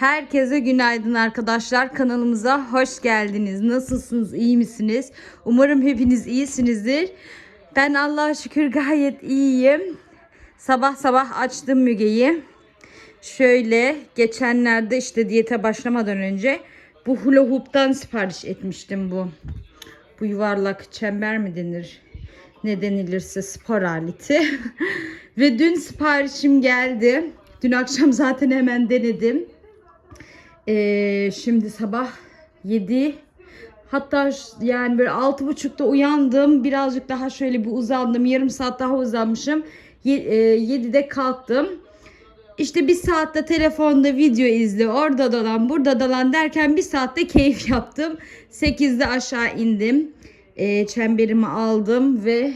Herkese günaydın arkadaşlar. Kanalımıza hoş geldiniz. Nasılsınız? İyi misiniz? Umarım hepiniz iyisinizdir. Ben Allah'a şükür gayet iyiyim. Sabah sabah açtım Müge'yi. Şöyle geçenlerde işte diyete başlamadan önce bu hula hoop'tan sipariş etmiştim bu. Bu yuvarlak çember mi denir? Ne denilirse spor aleti. Ve dün siparişim geldi. Dün akşam zaten hemen denedim. Ee, şimdi sabah 7 hatta yani böyle altı buçukta uyandım. Birazcık daha şöyle bir uzandım. Yarım saat daha uzanmışım. 7'de kalktım. İşte bir saatte telefonda video izle, orada dalan, burada dalan derken bir saatte keyif yaptım. 8'de aşağı indim. Ee, çemberimi aldım ve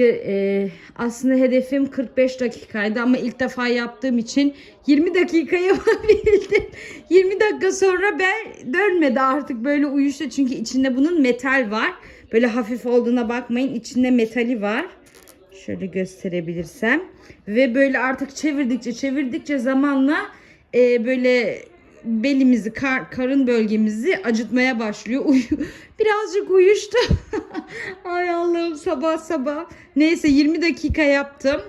e, aslında hedefim 45 dakikaydı ama ilk defa yaptığım için 20 dakika yapabildim. 20 dakika sonra ben dönmedi artık böyle uyuştu çünkü içinde bunun metal var. Böyle hafif olduğuna bakmayın içinde metali var. Şöyle gösterebilirsem. Ve böyle artık çevirdikçe çevirdikçe zamanla e, böyle belimizi, kar- karın bölgemizi acıtmaya başlıyor. Uyu Birazcık uyuştu. Ay Allah'ım sabah sabah. Neyse 20 dakika yaptım.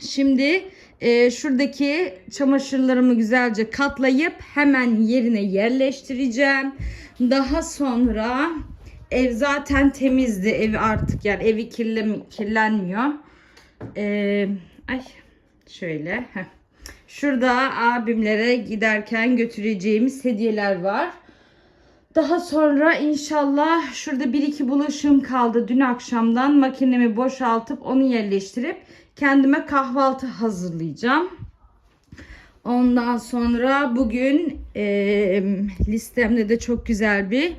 Şimdi e, şuradaki çamaşırlarımı güzelce katlayıp hemen yerine yerleştireceğim. Daha sonra ev zaten temizdi. Ev artık yani evi kirlen kirlenmiyor. E, ay şöyle. heh. Şurada abimlere giderken götüreceğimiz hediyeler var. Daha sonra inşallah şurada bir iki bulaşığım kaldı dün akşamdan. Makinemi boşaltıp onu yerleştirip kendime kahvaltı hazırlayacağım. Ondan sonra bugün eee, listemde de çok güzel bir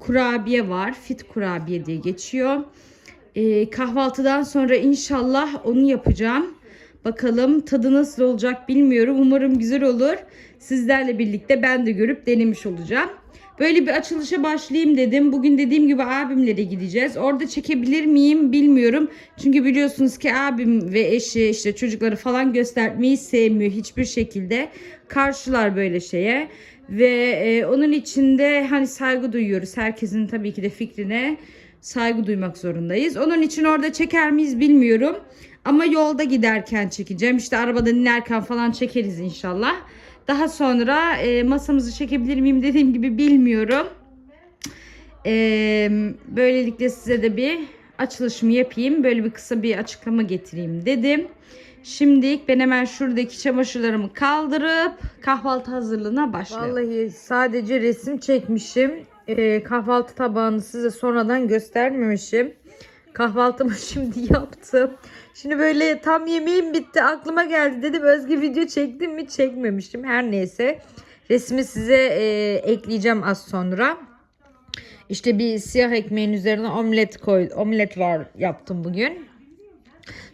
kurabiye var. Fit kurabiye diye geçiyor. Eee, kahvaltıdan sonra inşallah onu yapacağım. Bakalım tadı nasıl olacak bilmiyorum. Umarım güzel olur. Sizlerle birlikte ben de görüp denemiş olacağım. Böyle bir açılışa başlayayım dedim. Bugün dediğim gibi abimlere gideceğiz. Orada çekebilir miyim bilmiyorum. Çünkü biliyorsunuz ki abim ve eşi işte çocukları falan göstermeyi sevmiyor hiçbir şekilde. Karşılar böyle şeye. Ve e, onun içinde hani saygı duyuyoruz. Herkesin tabii ki de fikrine saygı duymak zorundayız. Onun için orada çeker miyiz bilmiyorum. Ama yolda giderken çekeceğim. İşte arabada dinlerken falan çekeriz inşallah. Daha sonra e, masamızı çekebilir miyim dediğim gibi bilmiyorum. E, böylelikle size de bir açılışımı yapayım. Böyle bir kısa bir açıklama getireyim dedim. Şimdilik ben hemen şuradaki çamaşırlarımı kaldırıp kahvaltı hazırlığına başlıyorum. Vallahi sadece resim çekmişim. E, kahvaltı tabağını size sonradan göstermemişim. Kahvaltımı şimdi yaptım. Şimdi böyle tam yemeğim bitti aklıma geldi dedim Özge video çektim mi çekmemişim her neyse. Resmi size e, ekleyeceğim az sonra. İşte bir siyah ekmeğin üzerine omlet koy omlet var yaptım bugün.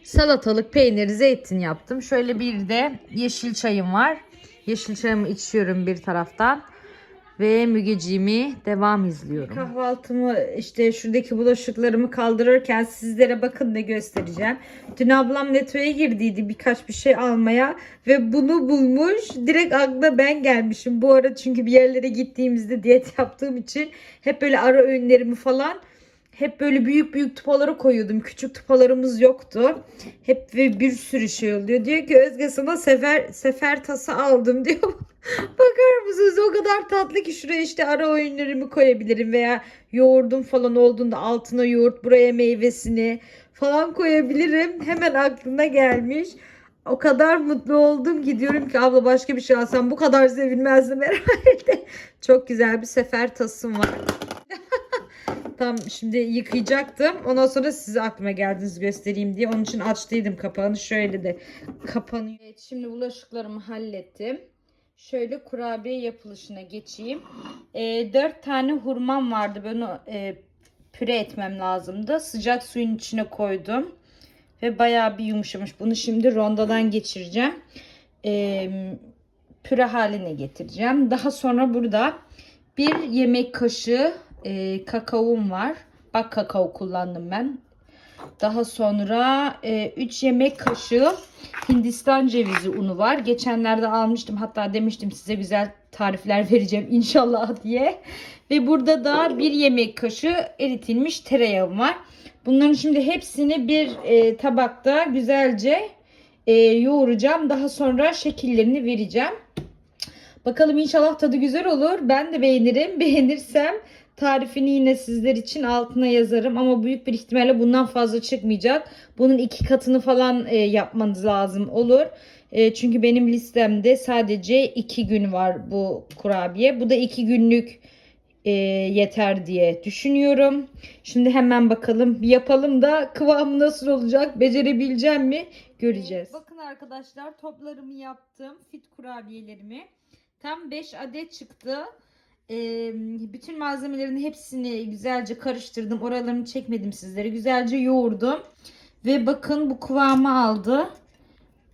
Salatalık, peynir, zeytin yaptım. Şöyle bir de yeşil çayım var. Yeşil çayımı içiyorum bir taraftan. Ve Mügeciğimi devam izliyorum. Kahvaltımı işte şuradaki bulaşıklarımı kaldırırken sizlere bakın ne göstereceğim. Dün ablam Neto'ya girdiydi birkaç bir şey almaya ve bunu bulmuş. Direkt aklına ben gelmişim. Bu ara çünkü bir yerlere gittiğimizde diyet yaptığım için hep böyle ara öğünlerimi falan hep böyle büyük büyük tıpalara koyuyordum. Küçük tıpalarımız yoktu. Hep ve bir sürü şey oluyor. Diyor ki Özge sana sefer sefer tası aldım diyor. Bakar mısınız o kadar tatlı ki şuraya işte ara oyunlarımı koyabilirim veya yoğurdum falan olduğunda altına yoğurt buraya meyvesini falan koyabilirim. Hemen aklına gelmiş. O kadar mutlu oldum ki diyorum ki abla başka bir şey alsam bu kadar sevinmezdim herhalde. Çok güzel bir sefer tasım var. Tam şimdi yıkayacaktım. Ondan sonra size aklıma geldiniz göstereyim diye. Onun için açtıydım kapağını. Şöyle de kapanıyor. Evet, şimdi bulaşıklarımı hallettim. Şöyle kurabiye yapılışına geçeyim. E, 4 tane hurmam vardı. Ben e, püre etmem lazımdı. Sıcak suyun içine koydum. Ve bayağı bir yumuşamış. Bunu şimdi rondodan geçireceğim. E, püre haline getireceğim. Daha sonra burada bir yemek kaşığı e, kakaom var. Bak kakao kullandım ben. Daha sonra 3 yemek kaşığı Hindistan cevizi unu var. Geçenlerde almıştım. Hatta demiştim size güzel tarifler vereceğim inşallah diye. Ve burada da 1 yemek kaşığı eritilmiş tereyağım var. Bunların şimdi hepsini bir e, tabakta güzelce e, yoğuracağım. Daha sonra şekillerini vereceğim. Bakalım inşallah tadı güzel olur. Ben de beğenirim. Beğenirsem tarifini yine sizler için altına yazarım. Ama büyük bir ihtimalle bundan fazla çıkmayacak. Bunun iki katını falan e, yapmanız lazım olur. E, çünkü benim listemde sadece iki gün var bu kurabiye. Bu da iki günlük e, yeter diye düşünüyorum. Şimdi hemen bakalım yapalım da kıvamı nasıl olacak becerebileceğim mi göreceğiz. Bakın arkadaşlar toplarımı yaptım fit kurabiyelerimi. Tam 5 adet çıktı. Ee, bütün malzemelerin hepsini güzelce karıştırdım. Oralarını çekmedim sizlere. Güzelce yoğurdum. Ve bakın bu kıvamı aldı.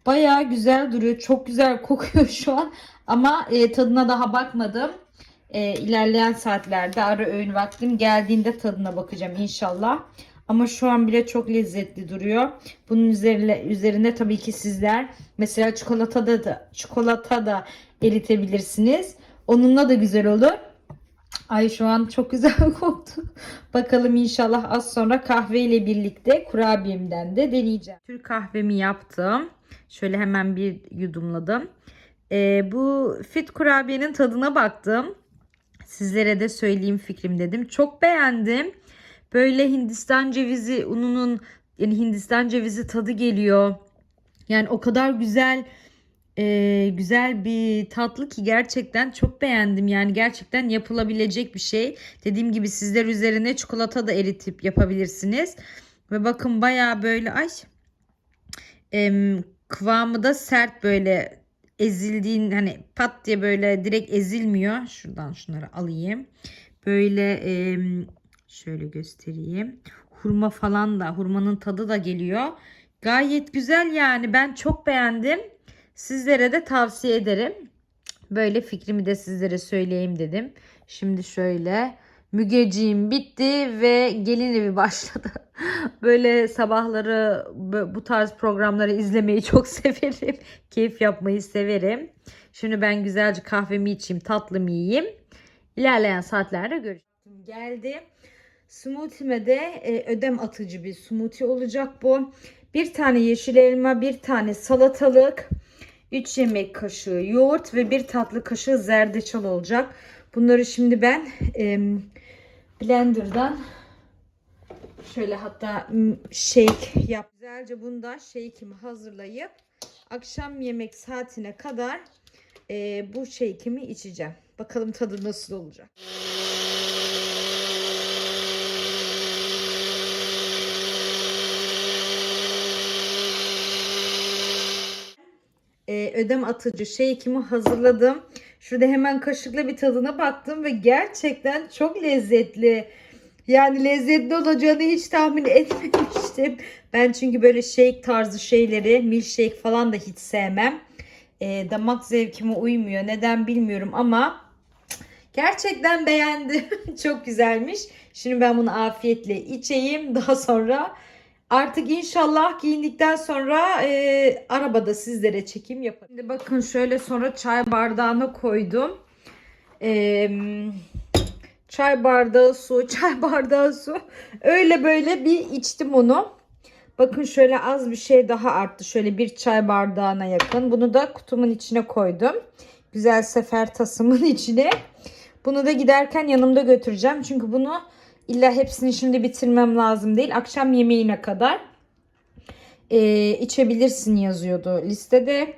Baya güzel duruyor. Çok güzel kokuyor şu an. Ama e, tadına daha bakmadım. E, ilerleyen saatlerde ara öğün vaktim geldiğinde tadına bakacağım inşallah. Ama şu an bile çok lezzetli duruyor. Bunun üzerine, üzerine tabii ki sizler mesela çikolatada da çikolata da eritebilirsiniz. Onunla da güzel olur. Ay şu an çok güzel koktu. Bakalım inşallah az sonra kahve ile birlikte kurabiyemden de deneyeceğim. Türk kahvemi yaptım. Şöyle hemen bir yudumladım. Ee, bu fit kurabiyenin tadına baktım. Sizlere de söyleyeyim fikrim dedim. Çok beğendim. Böyle Hindistan cevizi ununun yani Hindistan cevizi tadı geliyor. Yani o kadar güzel e, güzel bir tatlı ki gerçekten çok beğendim. Yani gerçekten yapılabilecek bir şey. Dediğim gibi sizler üzerine çikolata da eritip yapabilirsiniz. Ve bakın baya böyle ay em, kıvamı da sert böyle ezildiğin hani pat diye böyle direkt ezilmiyor. Şuradan şunları alayım. Böyle em, şöyle göstereyim. Hurma falan da hurmanın tadı da geliyor. Gayet güzel yani ben çok beğendim. Sizlere de tavsiye ederim. Böyle fikrimi de sizlere söyleyeyim dedim. Şimdi şöyle Mügeciğim bitti ve gelin evi başladı. Böyle sabahları bu tarz programları izlemeyi çok severim. Keyif yapmayı severim. Şimdi ben güzelce kahvemi içeyim, tatlımı yiyeyim. İlerleyen saatlerde görüşürüz. Geldi. Smoothie'me de e, ödem atıcı bir smoothie olacak bu. Bir tane yeşil elma, bir tane salatalık, 3 yemek kaşığı yoğurt ve bir tatlı kaşığı zerdeçal olacak. Bunları şimdi ben e, blenderdan şöyle hatta shake yap. Güzelce bunda shake'imi hazırlayıp akşam yemek saatine kadar e, bu shake'imi içeceğim. Bakalım tadı nasıl olacak. E, ödem atıcı shake'imi hazırladım. Şurada hemen kaşıkla bir tadına baktım ve gerçekten çok lezzetli. Yani lezzetli olacağını hiç tahmin etmemiştim. Ben çünkü böyle shake tarzı şeyleri, milkshake falan da hiç sevmem. E, damak zevkime uymuyor. Neden bilmiyorum ama gerçekten beğendim. çok güzelmiş. Şimdi ben bunu afiyetle içeyim. Daha sonra Artık inşallah giyindikten sonra e, arabada sizlere çekim yaparım. Şimdi bakın şöyle sonra çay bardağına koydum. E, çay bardağı su, çay bardağı su. Öyle böyle bir içtim onu. Bakın şöyle az bir şey daha arttı. Şöyle bir çay bardağına yakın. Bunu da kutumun içine koydum. Güzel sefer tasımın içine. Bunu da giderken yanımda götüreceğim. Çünkü bunu İlla hepsini şimdi bitirmem lazım değil. Akşam yemeğine kadar e, içebilirsin yazıyordu listede.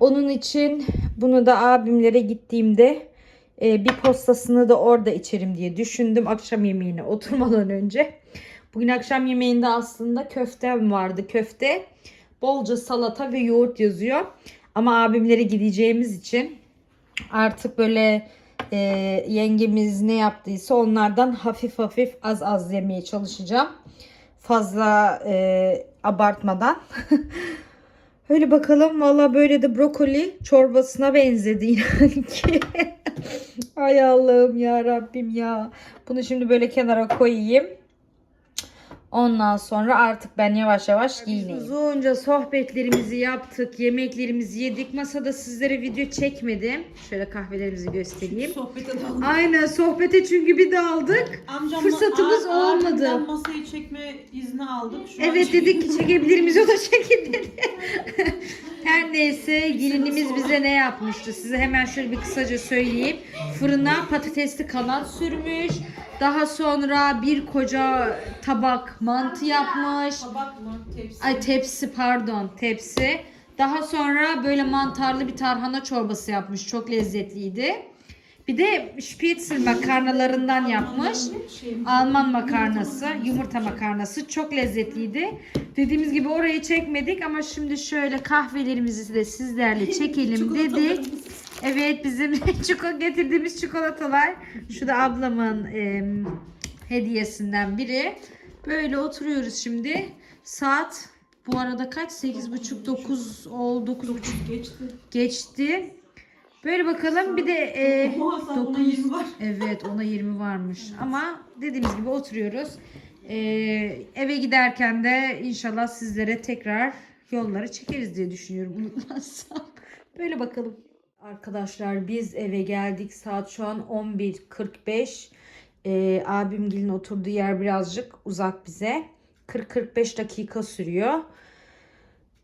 Onun için bunu da abimlere gittiğimde e, bir postasını da orada içerim diye düşündüm. Akşam yemeğine oturmadan önce. Bugün akşam yemeğinde aslında köftem vardı. Köfte, bolca salata ve yoğurt yazıyor. Ama abimlere gideceğimiz için artık böyle e, yengemiz ne yaptıysa onlardan hafif hafif az az yemeye çalışacağım. Fazla e, abartmadan. Öyle bakalım. Valla böyle de brokoli çorbasına benzedi inan ki. Ay Allah'ım ya Rabbim ya. Bunu şimdi böyle kenara koyayım. Ondan sonra artık ben yavaş yavaş giyineyim. Uzunca sohbetlerimizi yaptık, yemeklerimizi yedik. Masada sizlere video çekmedim. Şöyle kahvelerimizi göstereyim. Sohbete daldık. Aynen sohbete çünkü bir daldık. Amcamla- Fırsatımız olmadı. abimden masayı çekme izni aldık. Şu Evet dedik ki çekebilir miyiz? O da çekin dedi. Neyse gelinimiz bize ne yapmıştı? Size hemen şöyle bir kısaca söyleyeyim. Fırına patatesli kanat sürmüş. Daha sonra bir koca tabak mantı yapmış. Tabak mı? Tepsi. Ay tepsi pardon tepsi. Daha sonra böyle mantarlı bir tarhana çorbası yapmış. Çok lezzetliydi. Bir de spitzel makarnalarından yapmış. Alman makarnası, yumurta makarnası çok lezzetliydi. Dediğimiz gibi orayı çekmedik ama şimdi şöyle kahvelerimizi de sizlerle çekelim dedik. Evet bizim çiko getirdiğimiz çikolatalar. Şu da ablamın em, hediyesinden biri. Böyle oturuyoruz şimdi. Saat bu arada kaç? 8.30 9 oldu. 9.30 geçti. geçti. Böyle bakalım bir de e, Oha, ona dokuz- 20 var. Evet ona 20 varmış. Ama dediğimiz gibi oturuyoruz. E, eve giderken de inşallah sizlere tekrar yolları çekeriz diye düşünüyorum unutmazsam. Böyle bakalım. Arkadaşlar biz eve geldik. Saat şu an 11.45. E, abimgilin oturduğu yer birazcık uzak bize. 40-45 dakika sürüyor.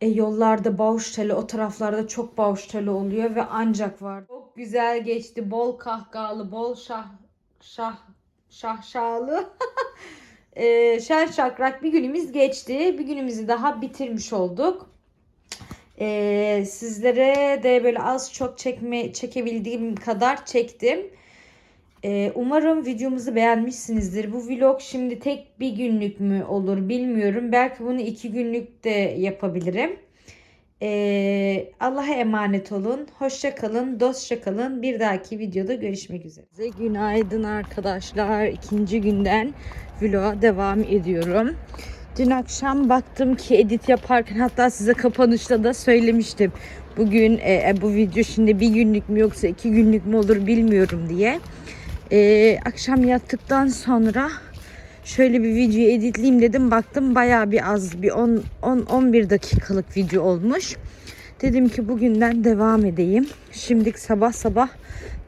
E, yollarda Bauştele o taraflarda çok Bauştele oluyor ve ancak var. Çok güzel geçti. Bol kahkahalı, bol şah şah şahşalı. e, şen şakrak bir günümüz geçti. Bir günümüzü daha bitirmiş olduk. E, sizlere de böyle az çok çekme çekebildiğim kadar çektim. E, umarım videomuzu beğenmişsinizdir. Bu vlog şimdi tek bir günlük mü olur bilmiyorum. Belki bunu iki günlük de yapabilirim. Ee, Allah'a emanet olun. Hoşça kalın, dostça kalın. Bir dahaki videoda görüşmek üzere. Günaydın arkadaşlar. İkinci günden vloga devam ediyorum. Dün akşam baktım ki edit yaparken hatta size kapanışta da söylemiştim. Bugün e, bu video şimdi bir günlük mü yoksa iki günlük mü olur bilmiyorum diye. E, akşam yattıktan sonra şöyle bir video editleyeyim dedim. Baktım bayağı bir az bir 10 10 11 dakikalık video olmuş. Dedim ki bugünden devam edeyim. Şimdilik sabah sabah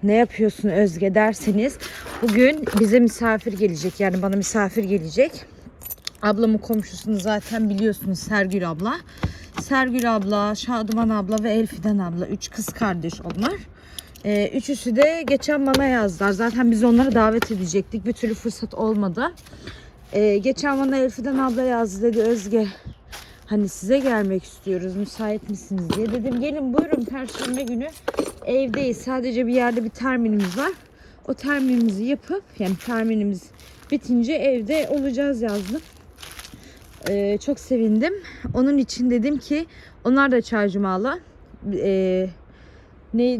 ne yapıyorsun Özge derseniz bugün bize misafir gelecek. Yani bana misafir gelecek. Ablamın komşusunu zaten biliyorsunuz Sergül abla. Sergül abla, Şadıman abla ve Elfiden abla. Üç kız kardeş onlar. Ee, üçüsü de geçen bana yazdılar. Zaten biz onları davet edecektik. Bir türlü fırsat olmadı. Ee, geçen bana Elfiden abla yazdı dedi Özge. Hani size gelmek istiyoruz. Müsait misiniz diye. Dedim gelin buyurun Perşembe günü evdeyiz. Sadece bir yerde bir terminimiz var. O terminimizi yapıp yani terminimiz bitince evde olacağız yazdım. Ee, çok sevindim. Onun için dedim ki onlar da çaycumalı. Ee, ne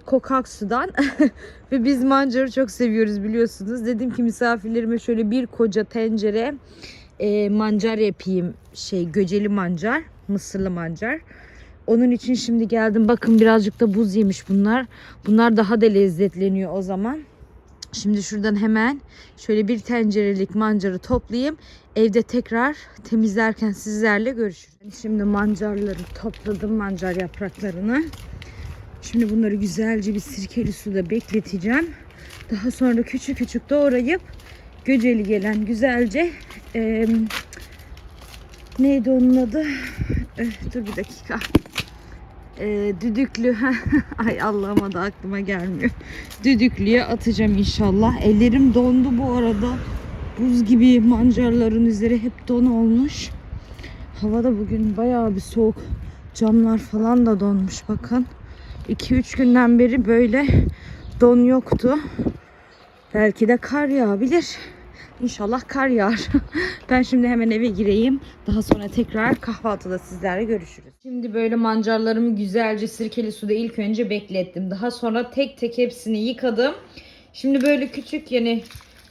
kokak sudan ve biz mancarı çok seviyoruz biliyorsunuz. Dedim ki misafirlerime şöyle bir koca tencere e, mancar yapayım. Şey göceli mancar, mısırlı mancar. Onun için şimdi geldim. Bakın birazcık da buz yemiş bunlar. Bunlar daha da lezzetleniyor o zaman. Şimdi şuradan hemen şöyle bir tencerelik mancarı toplayayım. Evde tekrar temizlerken sizlerle görüşürüz. Şimdi mancarları topladım mancar yapraklarını. Şimdi bunları güzelce bir sirkeli suda bekleteceğim. Daha sonra küçük küçük doğrayıp göceli gelen güzelce e, neydi onun adı? Eh, dur bir dakika. E, düdüklü. Ay Allah'ıma da aklıma gelmiyor. Düdüklüye atacağım inşallah. Ellerim dondu bu arada. Buz gibi mancarların üzeri hep don olmuş. Havada bugün bayağı bir soğuk. Camlar falan da donmuş bakın. 2-3 günden beri böyle don yoktu. Belki de kar yağabilir. İnşallah kar yağar. ben şimdi hemen eve gireyim. Daha sonra tekrar kahvaltıda sizlerle görüşürüz. Şimdi böyle mancarlarımı güzelce sirkeli suda ilk önce beklettim. Daha sonra tek tek hepsini yıkadım. Şimdi böyle küçük yani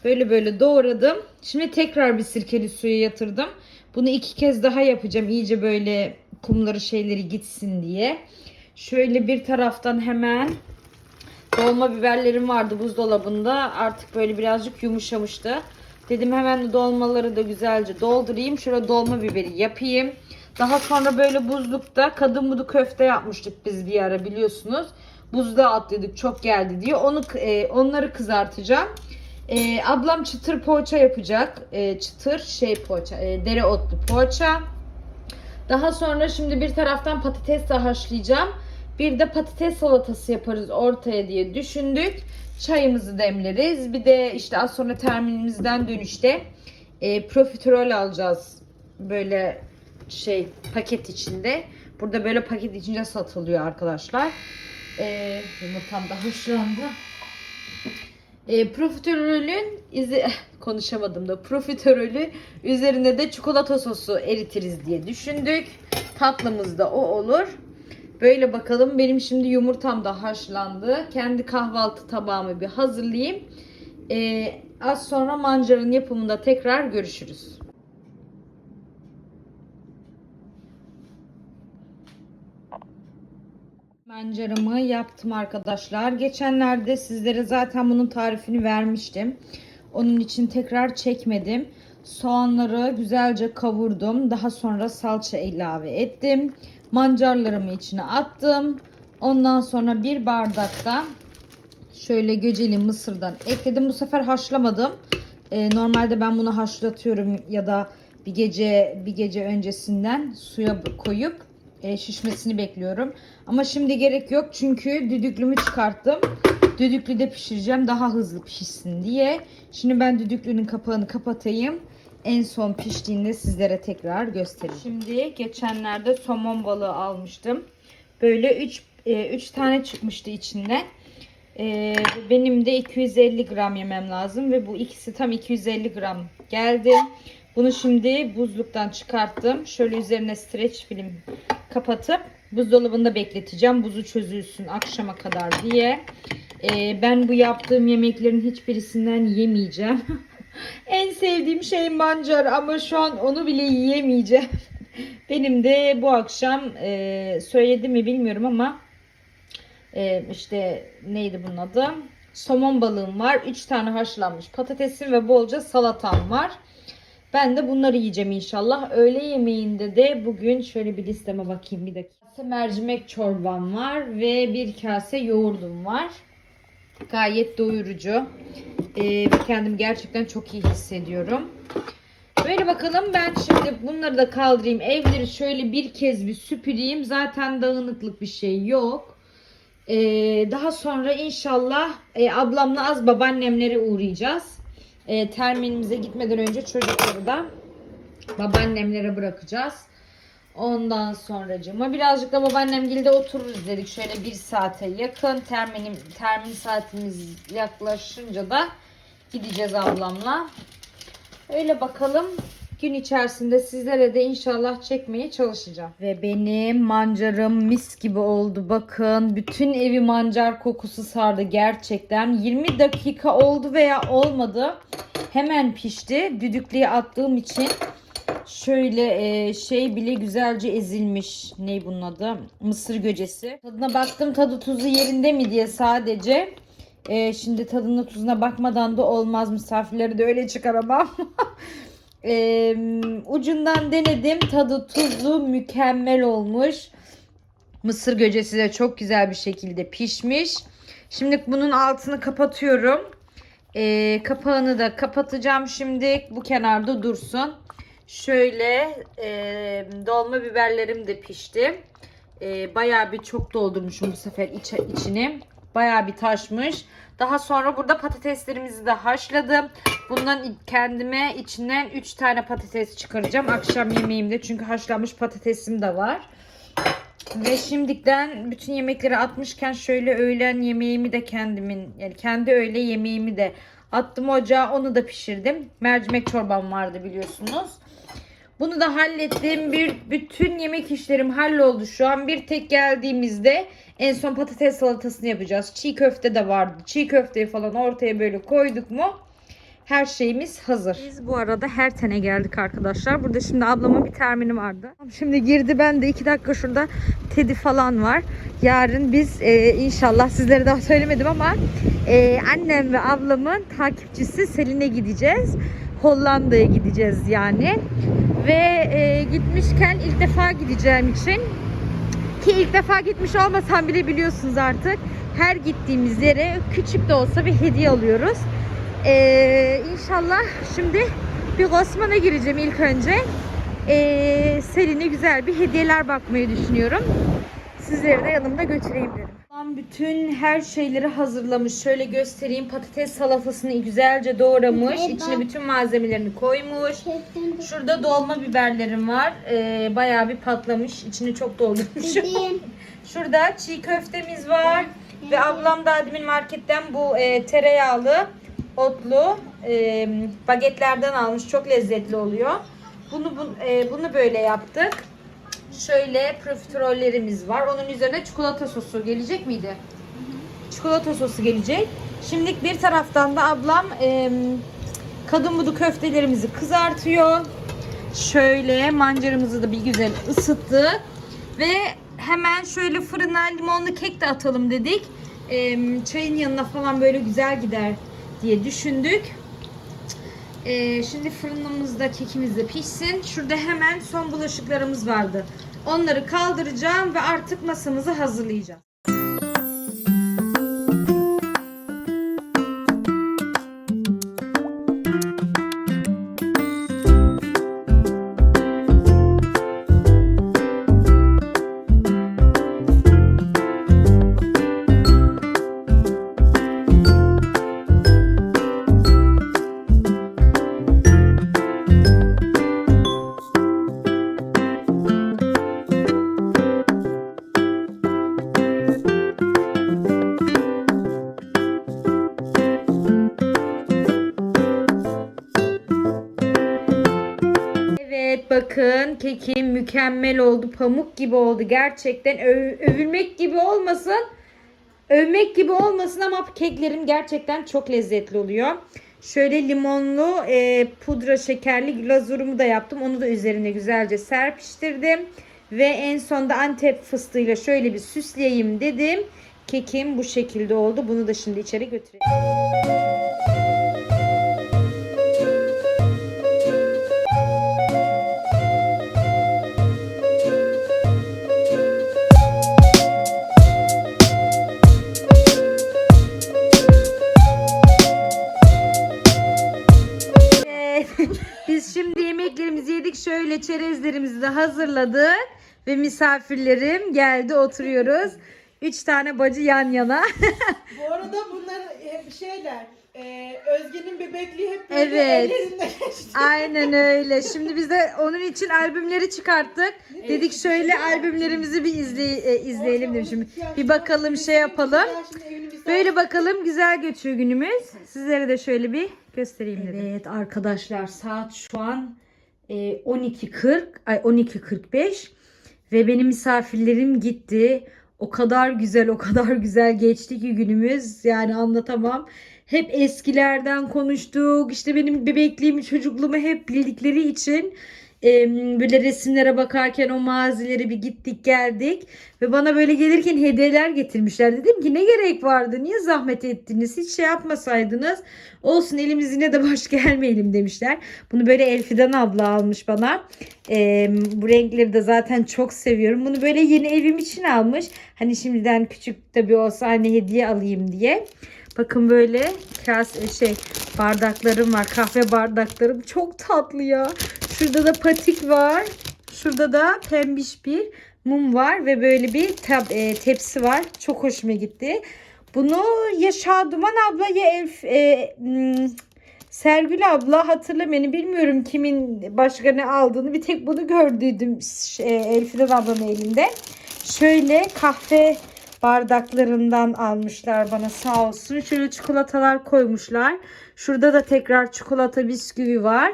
böyle böyle doğradım. Şimdi tekrar bir sirkeli suya yatırdım. Bunu iki kez daha yapacağım. İyice böyle kumları şeyleri gitsin diye. Şöyle bir taraftan hemen dolma biberlerim vardı buzdolabında. Artık böyle birazcık yumuşamıştı. Dedim hemen dolmaları da güzelce doldurayım. Şöyle dolma biberi yapayım. Daha sonra böyle buzlukta kadın budu köfte yapmıştık biz bir ara biliyorsunuz. Buzluğa atladık çok geldi diye. Onu e, onları kızartacağım. E, ablam çıtır poğaça yapacak. E, çıtır şey poğaça, e, dereotlu poğaça. Daha sonra şimdi bir taraftan patates de haşlayacağım. Bir de patates salatası yaparız ortaya diye düşündük. Çayımızı demleriz. Bir de işte az sonra terminimizden dönüşte e, profiterol alacağız. Böyle şey paket içinde. Burada böyle paket içinde satılıyor arkadaşlar. E, yumurtam da haşlandı. E, profiterolün izi konuşamadım da profiterolü üzerine de çikolata sosu eritiriz diye düşündük. Tatlımız da o olur. Böyle bakalım benim şimdi yumurtam da haşlandı. Kendi kahvaltı tabağımı bir hazırlayayım. E, az sonra mancarın yapımında tekrar görüşürüz. Mancaramı yaptım arkadaşlar. Geçenlerde sizlere zaten bunun tarifini vermiştim. Onun için tekrar çekmedim. Soğanları güzelce kavurdum. Daha sonra salça ilave ettim. Mancarlarımı içine attım. Ondan sonra bir bardakta şöyle göceli mısırdan ekledim. Bu sefer haşlamadım. Ee, normalde ben bunu haşlatıyorum ya da bir gece bir gece öncesinden suya koyup e, şişmesini bekliyorum. Ama şimdi gerek yok çünkü düdüklümü çıkarttım. Düdüklüde pişireceğim daha hızlı pişsin diye. Şimdi ben düdüklünün kapağını kapatayım. En son piştiğinde sizlere tekrar göstereyim. Şimdi geçenlerde somon balığı almıştım. Böyle 3 3 tane çıkmıştı içinden. E, benim de 250 gram yemem lazım ve bu ikisi tam 250 gram geldi. Bunu şimdi buzluktan çıkarttım. Şöyle üzerine streç film kapatıp buzdolabında bekleteceğim. Buzu çözülsün akşama kadar diye. Ee, ben bu yaptığım yemeklerin hiçbirisinden yemeyeceğim. en sevdiğim şey mancar ama şu an onu bile yiyemeyeceğim. Benim de bu akşam e, söyledim mi bilmiyorum ama e, işte neydi bunun adı? Somon balığım var. 3 tane haşlanmış patatesim ve bolca salatam var. Ben de bunları yiyeceğim inşallah. Öğle yemeğinde de bugün şöyle bir listeme bakayım bir dakika. Mercimek çorbam var ve bir kase yoğurdum var. Gayet doyurucu. Ee, kendimi gerçekten çok iyi hissediyorum. Böyle bakalım ben şimdi bunları da kaldırayım. Evleri şöyle bir kez bir süpüreyim. Zaten dağınıklık bir şey yok. Ee, daha sonra inşallah e, ablamla az babaannemlere uğrayacağız. E, terminimize gitmeden önce çocukları da babaannemlere bırakacağız. Ondan sonracığıma birazcık da babaannem gilde otururuz dedik. Şöyle bir saate yakın. Terminim, termin saatimiz yaklaşınca da gideceğiz ablamla. Öyle bakalım. Gün içerisinde sizlere de inşallah çekmeye çalışacağım. Ve benim mancarım mis gibi oldu. Bakın bütün evi mancar kokusu sardı gerçekten. 20 dakika oldu veya olmadı. Hemen pişti. Düdüklüye attığım için şöyle e, şey bile güzelce ezilmiş. Ne bunun adı? Mısır göcesi. Tadına baktım tadı tuzu yerinde mi diye sadece. E, şimdi tadına tuzuna bakmadan da olmaz. Misafirleri de öyle çıkaramam. e, ucundan denedim. Tadı tuzu mükemmel olmuş. Mısır göcesi de çok güzel bir şekilde pişmiş. Şimdi bunun altını kapatıyorum. E, kapağını da kapatacağım şimdi. Bu kenarda dursun. Şöyle e, dolma biberlerim de pişti. E, bayağı bir çok doldurmuşum bu sefer iç, içini. Bayağı bir taşmış. Daha sonra burada patateslerimizi de haşladım. Bundan kendime içinden 3 tane patates çıkaracağım. Akşam yemeğimde çünkü haşlanmış patatesim de var. Ve şimdiden bütün yemekleri atmışken şöyle öğlen yemeğimi de kendimin yani kendi öğle yemeğimi de attım ocağa onu da pişirdim. Mercimek çorbam vardı biliyorsunuz. Bunu da hallettim. Bir bütün yemek işlerim halloldu şu an. Bir tek geldiğimizde en son patates salatasını yapacağız. Çiğ köfte de vardı. Çiğ köfteyi falan ortaya böyle koyduk mu her şeyimiz hazır. Biz bu arada her tane geldik arkadaşlar. Burada şimdi ablamın bir termini vardı. Şimdi girdi ben de iki dakika şurada Teddy falan var. Yarın biz e, inşallah sizlere daha söylemedim ama e, annem ve ablamın takipçisi Selin'e gideceğiz. Hollanda'ya gideceğiz yani. Ve e, gitmişken ilk defa gideceğim için ki ilk defa gitmiş olmasam bile biliyorsunuz artık her gittiğimiz yere küçük de olsa bir hediye alıyoruz. Ee, inşallah şimdi bir Osman'a gireceğim ilk önce. Ee, Selin'e güzel bir hediyeler bakmayı düşünüyorum. Sizleri de yanımda götüreyim dedim. Bütün her şeyleri hazırlamış. Şöyle göstereyim. Patates salatasını güzelce doğramış. İçine bütün malzemelerini koymuş. Şurada dolma biberlerim var. Ee, bayağı bir patlamış. İçini çok doldurmuşum. Şurada çiğ köftemiz var. Ve ablam da demin marketten bu e, tereyağlı, otlu e, bagetlerden almış. Çok lezzetli oluyor. Bunu bu- e, bunu böyle yaptık. Şöyle profiterollerimiz var. Onun üzerine çikolata sosu gelecek miydi? Çikolata sosu gelecek. Şimdilik bir taraftan da ablam e, kadın budu köftelerimizi kızartıyor. Şöyle mancarımızı da bir güzel ısıttı. Ve hemen şöyle fırına limonlu kek de atalım dedik. E, çayın yanına falan böyle güzel gider diye düşündük. E, şimdi fırınımızda kekimiz de pişsin. Şurada hemen son bulaşıklarımız vardı. Onları kaldıracağım ve artık masamızı hazırlayacağım. Mükemmel oldu. Pamuk gibi oldu. Gerçekten öv- övülmek gibi olmasın. Övmek gibi olmasın ama keklerim gerçekten çok lezzetli oluyor. Şöyle limonlu e, pudra şekerli glazurumu da yaptım. Onu da üzerine güzelce serpiştirdim. Ve en sonda antep fıstığıyla şöyle bir süsleyeyim dedim. Kekim bu şekilde oldu. Bunu da şimdi içeri götüreyim. Şöyle çerezlerimizi de hazırladık. Ve misafirlerim geldi oturuyoruz. Üç tane bacı yan yana. Bu arada bunlar hep şeyler. E, Özge'nin bebekliği hep böyle Evet. ellerinde geçti. Aynen öyle. Şimdi biz de onun için albümleri çıkarttık. Dedik şöyle albümlerimizi bir izley- e, izleyelim dedim şimdi. Bir bakalım şey yapalım. Böyle bakalım güzel geçiyor günümüz. Sizlere de şöyle bir göstereyim dedim. Evet arkadaşlar saat şu an 12.40 ay 12.45 ve benim misafirlerim gitti. O kadar güzel o kadar güzel geçti ki günümüz yani anlatamam. Hep eskilerden konuştuk. İşte benim bebekliğimi, çocukluğumu hep bildikleri için e, böyle resimlere bakarken o mazilere bir gittik geldik. Ve bana böyle gelirken hediyeler getirmişler. Dedim ki ne gerek vardı? Niye zahmet ettiniz? Hiç şey yapmasaydınız. Olsun elimiz yine de boş gelmeyelim demişler. Bunu böyle Elfidan abla almış bana. E, bu renkleri de zaten çok seviyorum. Bunu böyle yeni evim için almış. Hani şimdiden küçük tabii olsa hani hediye alayım diye. Bakın böyle kase şey bardaklarım var. Kahve bardaklarım çok tatlı ya. Şurada da patik var. Şurada da pembiş bir mum var ve böyle bir tab- e, tepsi var. Çok hoşuma gitti. Bunu ya Şaduman abla ya Elf e, hmm, Sergül abla hatırlamayın bilmiyorum kimin başka ne aldığını bir tek bunu gördüydüm şey, Elfiden ablanın elinde. Şöyle kahve bardaklarından almışlar bana sağ olsun. Şöyle çikolatalar koymuşlar. Şurada da tekrar çikolata bisküvi var.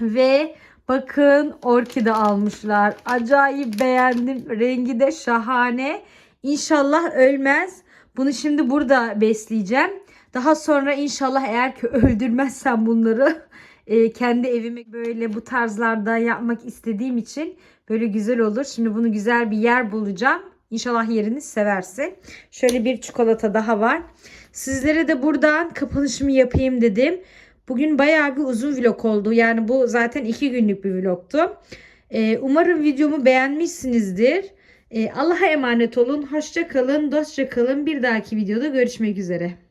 Ve bakın orkide almışlar. Acayip beğendim. Rengi de şahane. İnşallah ölmez. Bunu şimdi burada besleyeceğim. Daha sonra inşallah eğer ki öldürmezsem bunları e, kendi evime böyle bu tarzlarda yapmak istediğim için böyle güzel olur. Şimdi bunu güzel bir yer bulacağım. İnşallah yerini seversin. Şöyle bir çikolata daha var. Sizlere de buradan kapanışımı yapayım dedim. Bugün bayağı bir uzun vlog oldu. Yani bu zaten iki günlük bir vlogtu. Ee, umarım videomu beğenmişsinizdir. Ee, Allah'a emanet olun. Hoşça kalın, dostça kalın. Bir dahaki videoda görüşmek üzere.